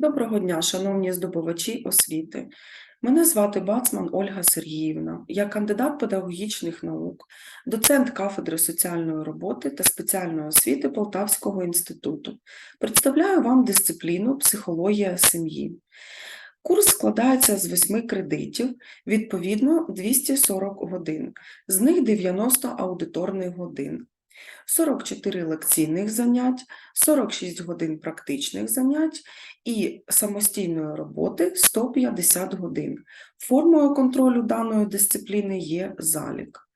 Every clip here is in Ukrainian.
Доброго дня, шановні здобувачі освіти. Мене звати Бацман Ольга Сергіївна. Я кандидат педагогічних наук, доцент кафедри соціальної роботи та спеціальної освіти Полтавського інституту. Представляю вам дисципліну психологія сім'ї. Курс складається з восьми кредитів, відповідно 240 годин, з них 90 аудиторних годин. 44 лекційних занять, 46 годин практичних занять і самостійної роботи 150 годин. Формою контролю даної дисципліни є залік.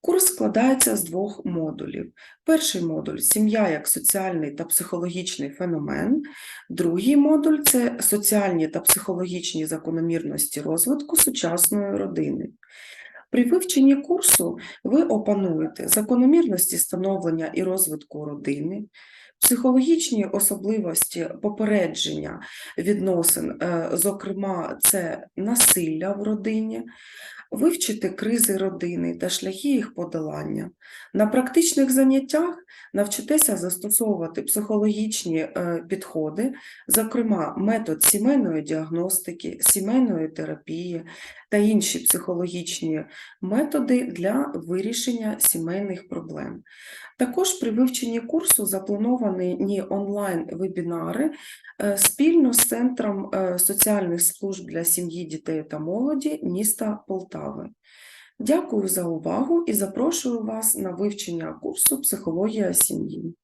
Курс складається з двох модулів. Перший модуль сім'я як соціальний та психологічний феномен. Другий модуль це соціальні та психологічні закономірності розвитку сучасної родини. При вивченні курсу ви опануєте закономірності становлення і розвитку родини, психологічні особливості попередження відносин, е, зокрема, це насилля в родині, вивчити кризи родини та шляхи їх подолання. На практичних заняттях навчитеся застосовувати психологічні е, підходи, зокрема, метод сімейної діагностики, сімейної терапії та інші психологічні методи для вирішення сімейних проблем. Також при вивченні курсу заплановані онлайн-вебінари е, спільно з Центром е, соціальних служб для сім'ї, дітей та молоді міста Полтави. Дякую за увагу і запрошую вас на вивчення курсу Психологія сім'ї.